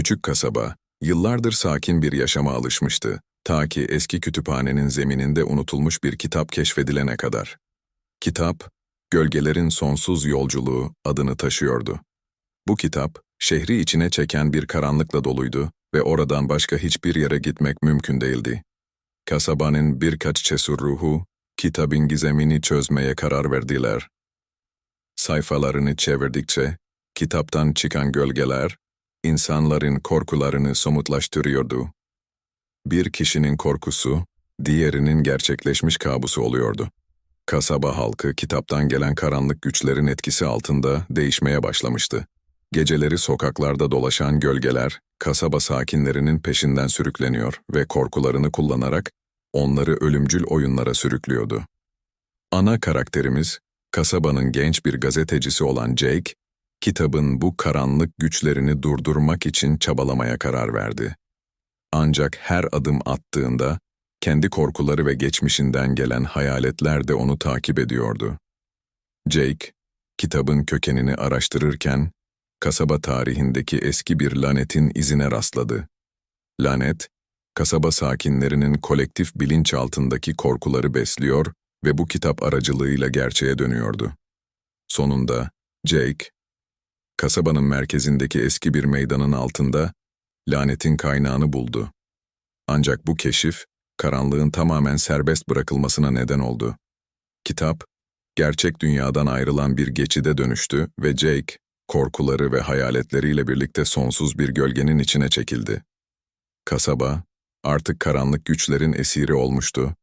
Küçük kasaba, yıllardır sakin bir yaşama alışmıştı, ta ki eski kütüphanenin zemininde unutulmuş bir kitap keşfedilene kadar. Kitap, Gölgelerin Sonsuz Yolculuğu adını taşıyordu. Bu kitap, şehri içine çeken bir karanlıkla doluydu ve oradan başka hiçbir yere gitmek mümkün değildi. Kasabanın birkaç cesur ruhu, kitabın gizemini çözmeye karar verdiler. Sayfalarını çevirdikçe, kitaptan çıkan gölgeler, insanların korkularını somutlaştırıyordu. Bir kişinin korkusu, diğerinin gerçekleşmiş kabusu oluyordu. Kasaba halkı kitaptan gelen karanlık güçlerin etkisi altında değişmeye başlamıştı. Geceleri sokaklarda dolaşan gölgeler, kasaba sakinlerinin peşinden sürükleniyor ve korkularını kullanarak onları ölümcül oyunlara sürüklüyordu. Ana karakterimiz, kasabanın genç bir gazetecisi olan Jake, kitabın bu karanlık güçlerini durdurmak için çabalamaya karar verdi. Ancak her adım attığında, kendi korkuları ve geçmişinden gelen hayaletler de onu takip ediyordu. Jake, kitabın kökenini araştırırken, kasaba tarihindeki eski bir lanetin izine rastladı. Lanet, kasaba sakinlerinin kolektif bilinç altındaki korkuları besliyor ve bu kitap aracılığıyla gerçeğe dönüyordu. Sonunda, Jake, kasabanın merkezindeki eski bir meydanın altında lanetin kaynağını buldu. Ancak bu keşif, karanlığın tamamen serbest bırakılmasına neden oldu. Kitap, gerçek dünyadan ayrılan bir geçide dönüştü ve Jake, korkuları ve hayaletleriyle birlikte sonsuz bir gölgenin içine çekildi. Kasaba, artık karanlık güçlerin esiri olmuştu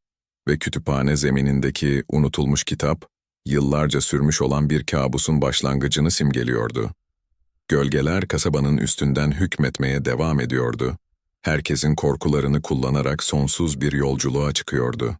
ve kütüphane zeminindeki unutulmuş kitap, yıllarca sürmüş olan bir kabusun başlangıcını simgeliyordu. Gölgeler kasabanın üstünden hükmetmeye devam ediyordu. Herkesin korkularını kullanarak sonsuz bir yolculuğa çıkıyordu.